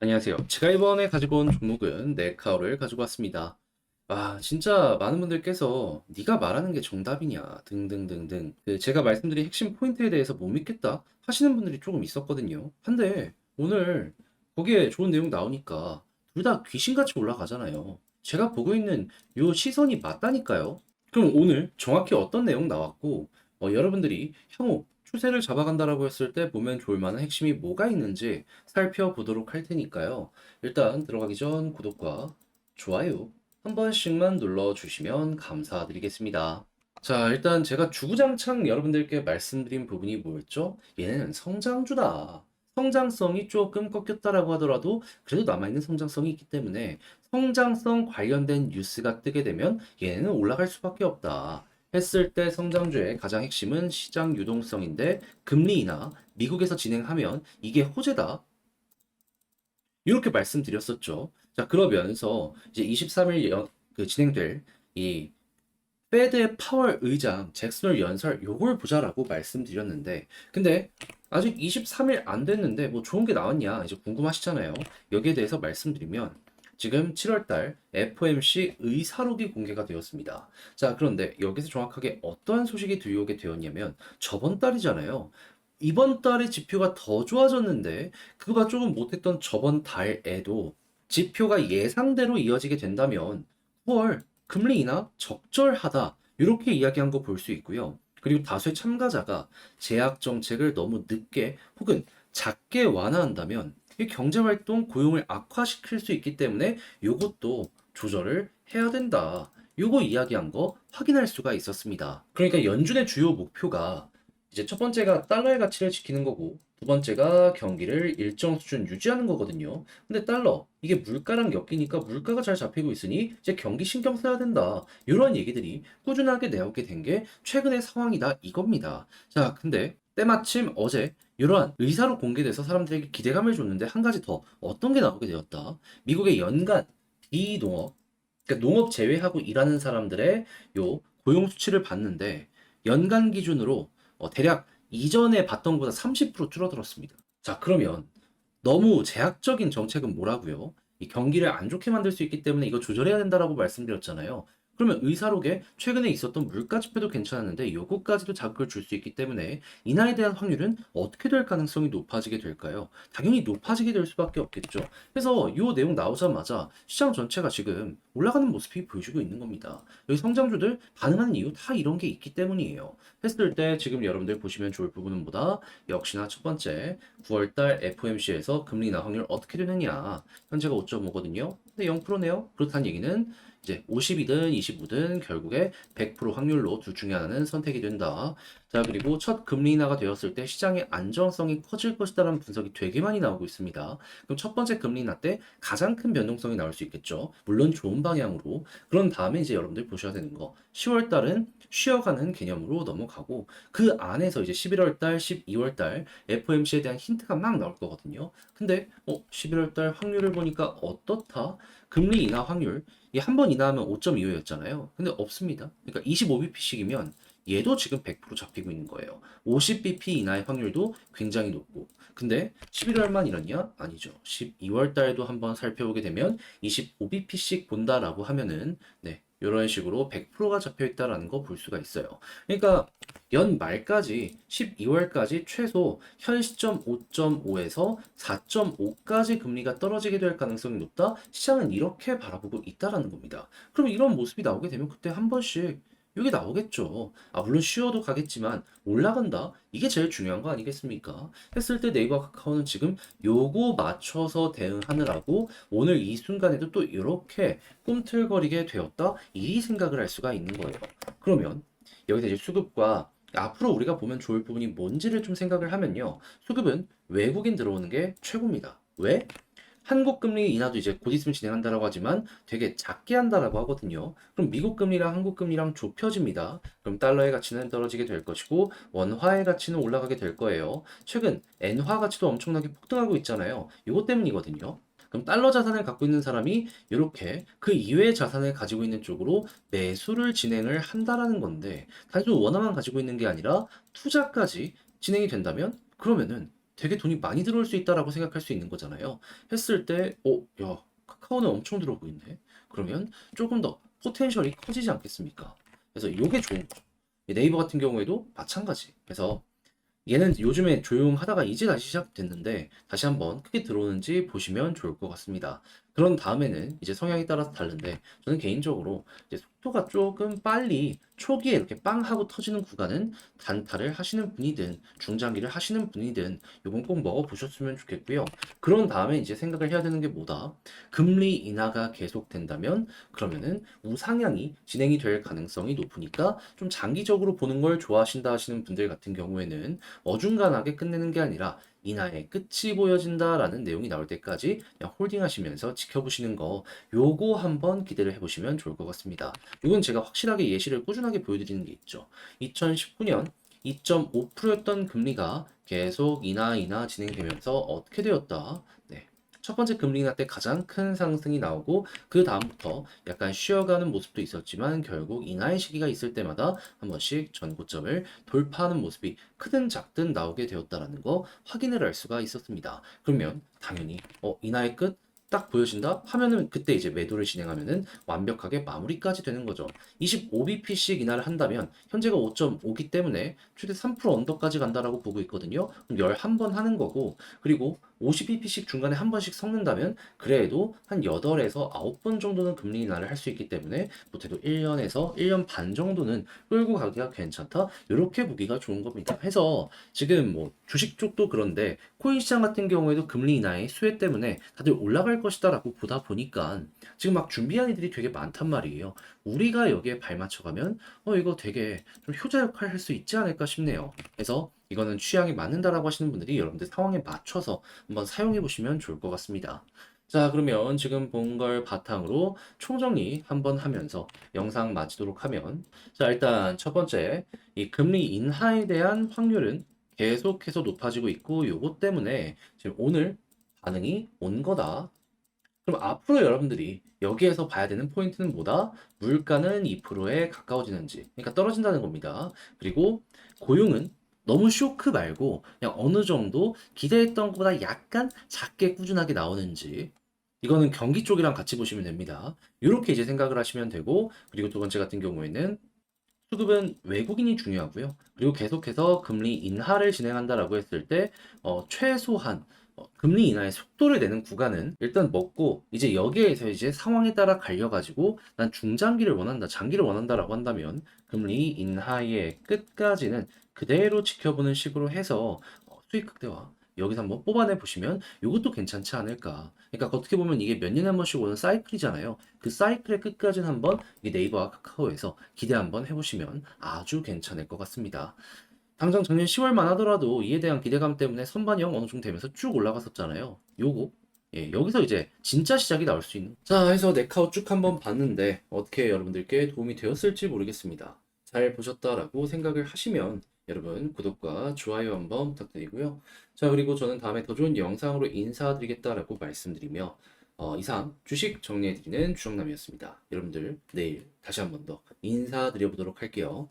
안녕하세요. 제가 이번에 가지고 온 종목은 네카오를 가지고 왔습니다. 아, 진짜 많은 분들께서 네가 말하는 게 정답이냐 등등등등 그 제가 말씀드린 핵심 포인트에 대해서 못 믿겠다 하시는 분들이 조금 있었거든요. 한데 오늘 거기에 좋은 내용 나오니까 둘 다 귀신같이 올라가잖아요. 제가 보고 있는 요 시선이 맞다니까요. 그럼 오늘 정확히 어떤 내용 나왔고 어, 여러분들이 향후 추세를 잡아간다라고 했을 때 보면 좋을 만한 핵심이 뭐가 있는지 살펴보도록 할 테니까요. 일단 들어가기 전 구독과 좋아요 한 번씩만 눌러주시면 감사드리겠습니다. 자, 일단 제가 주구장창 여러분들께 말씀드린 부분이 뭐였죠? 얘는 성장주다. 성장성이 조금 꺾였다라고 하더라도 그래도 남아있는 성장성이 있기 때문에 성장성 관련된 뉴스가 뜨게 되면 얘는 올라갈 수밖에 없다. 했을 때 성장주의 가장 핵심은 시장 유동성인데 금리 인하 미국에서 진행하면 이게 호재다. 이렇게 말씀드렸었죠. 자, 그러면서 이제 23일 연, 그 진행될 이 페드의 파월 의장 잭슨홀 연설 요걸 보자라고 말씀드렸는데 근데 아직 23일 안 됐는데 뭐 좋은 게 나왔냐 이제 궁금하시잖아요. 여기에 대해서 말씀드리면 지금 7월달 FOMC 의사록이 공개가 되었습니다. 자, 그런데 여기서 정확하게 어떠한 소식이 들려오게 되었냐면 저번 달이잖아요. 이번 달의 지표가 더 좋아졌는데 그거가 조금 못했던 저번 달에도 지표가 예상대로 이어지게 된다면 9월 금리 인하 적절하다. 이렇게 이야기한 거 볼 수 있고요. 그리고 다수의 참가자가 제약 정책을 너무 늦게 혹은 작게 완화한다면 이 경제 활동 고용을 악화시킬 수 있기 때문에 이것도 조절을 해야 된다. 요거 이야기한 거 확인할 수가 있었습니다. 그러니까 연준의 주요 목표가 이제 첫 번째가 달러의 가치를 지키는 거고 두 번째가 경기를 일정 수준 유지하는 거거든요. 근데 달러 이게 물가랑 엮이니까 물가가 잘 잡히고 있으니 이제 경기 신경 써야 된다. 이런 얘기들이 꾸준하게 나오게 된 게 최근의 상황이다 이겁니다. 자, 근데 때마침 어제 이러한 의사로 공개돼서 사람들에게 기대감을 줬는데 한 가지 더 어떤 게 나오게 되었다. 미국의 연간 비농업 그러니까 농업 제외하고 일하는 사람들의 요 고용 수치를 봤는데 연간 기준으로 어, 대략 이전에 봤던 것보다 30% 줄어들었습니다. 자, 그러면 너무 제약적인 정책은 뭐라고요? 이 경기를 안 좋게 만들 수 있기 때문에 이거 조절해야 된다라고 말씀드렸잖아요. 그러면 의사록에 최근에 있었던 물가 지표도 괜찮았는데 요거까지도 자극을 줄 수 있기 때문에 인하에 대한 확률은 어떻게 될 가능성이 높아지게 될까요? 당연히 높아지게 될 수밖에 없겠죠. 그래서 요 내용 나오자마자 시장 전체가 지금 올라가는 모습이 보여주고 있는 겁니다. 여기 성장주들 반응하는 이유 다 이런 게 있기 때문이에요. 했을 때 지금 여러분들 보시면 좋을 부분은 뭐다? 역시나 첫 번째 9월달 FOMC에서 금리 인하 확률 어떻게 되느냐 현재가 5.5거든요. 근데 0%네요. 그렇다는 얘기는 이제 50이든 25든 결국에 100% 확률로 둘 중에 하나는 선택이 된다. 자, 그리고 첫 금리 인하가 되었을 때 시장의 안정성이 커질 것이다라는 분석이 되게 많이 나오고 있습니다. 그럼 첫 번째 금리 인하 때 가장 큰 변동성이 나올 수 있겠죠. 물론 좋은 방향으로. 그런 다음에 이제 여러분들 보셔야 되는 거. 10월 달은 쉬어가는 개념으로 넘어가고 그 안에서 이제 11월 달, 12월 달 FOMC에 대한 힌트가 막 나올 거거든요. 근데 어, 11월 달 확률을 보니까 어떻다? 금리 인하 확률 이게 한 번 인하하면 5.25였잖아요. 근데 없습니다. 그러니까 25bp씩이면 얘도 지금 100% 잡히고 있는 거예요. 50bp 인하의 확률도 굉장히 높고. 근데 11월만 이렇냐? 아니죠. 12월 달도 한번 살펴보게 되면 25bp씩 본다라고 하면은 네. 이런 식으로 100%가 잡혀 있다라는 거 볼 수가 있어요. 그러니까 연 말까지 12월까지 최소 현 시점 5.5에서 4.5까지 금리가 떨어지게 될 가능성이 높다. 시장은 이렇게 바라보고 있다라는 겁니다. 그럼 이런 모습이 나오게 되면 그때 한 번씩 이게 나오겠죠. 아, 물론 쉬어도 가겠지만 올라간다. 이게 제일 중요한 거 아니겠습니까? 했을 때 네이버 카카오는 지금 요거 맞춰서 대응하느라고 오늘 이 순간에도 또 이렇게 꿈틀거리게 되었다. 이 생각을 할 수가 있는 거예요. 그러면 여기서 이제 수급과 앞으로 우리가 보면 좋을 부분이 뭔지를 좀 생각을 하면요. 수급은 외국인 들어오는 게 최고입니다. 왜? 한국 금리 인하도 이제 곧 있으면 진행한다라고 하지만 되게 작게 한다라고 하거든요. 그럼 미국 금리랑 한국 금리랑 좁혀집니다. 그럼 달러의 가치는 떨어지게 될 것이고 원화의 가치는 올라가게 될 거예요. 최근 엔화 가치도 엄청나게 폭등하고 있잖아요. 이것 때문이거든요. 그럼 달러 자산을 갖고 있는 사람이 이렇게 그 이외의 자산을 가지고 있는 쪽으로 매수를 진행을 한다라는 건데 단순 원화만 가지고 있는 게 아니라 투자까지 진행이 된다면 그러면은 되게 돈이 많이 들어올 수 있다라고 생각할 수 있는 거잖아요. 했을 때, 어, 야, 카카오는 엄청 들어 보이네. 그러면 조금 더 포텐셜이 커지지 않겠습니까? 그래서 이게 좋은 거죠. 이 네이버 같은 경우에도 마찬가지. 그래서 얘는 요즘에 조용하다가 이제 다시 시작됐는데 다시 한번 크게 들어오는지 보시면 좋을 것 같습니다. 그런 다음에는 이제 성향에 따라서 다른데 저는 개인적으로 이제 속도가 조금 빨리 초기에 이렇게 빵 하고 터지는 구간은 단타를 하시는 분이든 중장기를 하시는 분이든 요건 꼭 먹어보셨으면 좋겠고요. 그런 다음에 이제 생각을 해야 되는 게 뭐다? 금리 인하가 계속된다면 그러면은 우상향이 진행이 될 가능성이 높으니까 좀 장기적으로 보는 걸 좋아하신다 하시는 분들 같은 경우에는 어중간하게 끝내는 게 아니라 인하의 끝이 보여진다라는 내용이 나올 때까지 그냥 홀딩하시면서 지 켜보시는 거 요거 한번 기대를 해보시면 좋을 것 같습니다. 이건 제가 확실하게 예시를 꾸준하게 보여드리는 게 있죠. 2019년 2.5%였던 금리가 계속 인하 인하 진행되면서 어떻게 되었다? 네. 첫 번째 금리 인하 때 가장 큰 상승이 나오고 그 다음부터 약간 쉬어가는 모습도 있었지만 결국 인하의 시기가 있을 때마다 한 번씩 전고점을 돌파하는 모습이 크든 작든 나오게 되었다라는 거 확인을 할 수가 있었습니다. 그러면 당연히 어 인하의 끝 딱 보여진다 하면은 그때 이제 매도를 진행하면은 완벽하게 마무리까지 되는 거죠. 25bp씩 인하를 한다면 현재가 5.5기 때문에 최대 3% 언더까지 간다라고 보고 있거든요. 그럼 11번 하는 거고 그리고 50bp씩 중간에 한 번씩 섞는다면 그래도 한 8에서 9번 정도는 금리 인하를 할 수 있기 때문에 못해도 1년에서 1년 반 정도는 끌고 가기가 괜찮다. 이렇게 보기가 좋은 겁니다. 해서 지금 뭐 주식 쪽도 그런데 코인 시장 같은 경우에도 금리 인하의 수혜 때문에 다들 올라갈 것이다라고 보다 보니까 지금 막 준비한 이들이 되게 많단 말이에요. 우리가 여기에 발맞춰가면 어 이거 되게 좀 효자 역할 할 수 있지 않을까 싶네요. 그래서 이거는 취향이 맞는다라고 하시는 분들이 여러분들 상황에 맞춰서 한번 사용해 보시면 좋을 것 같습니다. 자, 그러면 지금 본 걸 바탕으로 총정리 한번 하면서 영상 마치도록 하면 자, 일단 첫 번째 이 금리 인하에 대한 확률은 계속해서 높아지고 있고 요것 때문에 지금 오늘 반응이 온 거다. 그럼 앞으로 여러분들이 여기에서 봐야 되는 포인트는 뭐다? 물가는 2%에 가까워지는지. 그러니까 떨어진다는 겁니다. 그리고 고용은 너무 쇼크 말고 그냥 어느 정도 기대했던 것보다 약간 작게 꾸준하게 나오는지. 이거는 경기 쪽이랑 같이 보시면 됩니다. 이렇게 이제 생각을 하시면 되고, 그리고 두 번째 같은 경우에는 수급은 외국인이 중요하고요. 그리고 계속해서 금리 인하를 진행한다라고 했을 때, 어, 최소한 어, 금리 인하의 속도를 내는 구간은 일단 먹고 이제 여기에서 이제 상황에 따라 갈려가지고 난 중장기를 원한다, 장기를 원한다라고 한다면 금리 인하의 끝까지는 그대로 지켜보는 식으로 해서 어, 수익 극대화 여기서 한번 뽑아내 보시면 이것도 괜찮지 않을까. 그러니까 어떻게 보면 이게 몇 년에 한 번씩 오는 사이클이잖아요. 그 사이클의 끝까지는 한번 이 네이버와 카카오에서 기대 한번 해보시면 아주 괜찮을 것 같습니다. 당장 작년 10월만 하더라도 이에 대한 기대감 때문에 선반영 어느 정도 되면서 쭉 올라갔었잖아요. 요거 예, 여기서 이제 진짜 시작이 나올 수 있는. 자, 해서 네카우 쭉 한번 봤는데 어떻게 여러분들께 도움이 되었을지 모르겠습니다. 잘 보셨다라고 생각을 하시면 여러분 구독과 좋아요 한번 부탁드리고요. 자, 그리고 저는 다음에 더 좋은 영상으로 인사드리겠다라고 말씀드리며 어, 이상 주식 정리해드리는 주정남이었습니다. 여러분들 내일 다시 한번 더 인사드려보도록 할게요.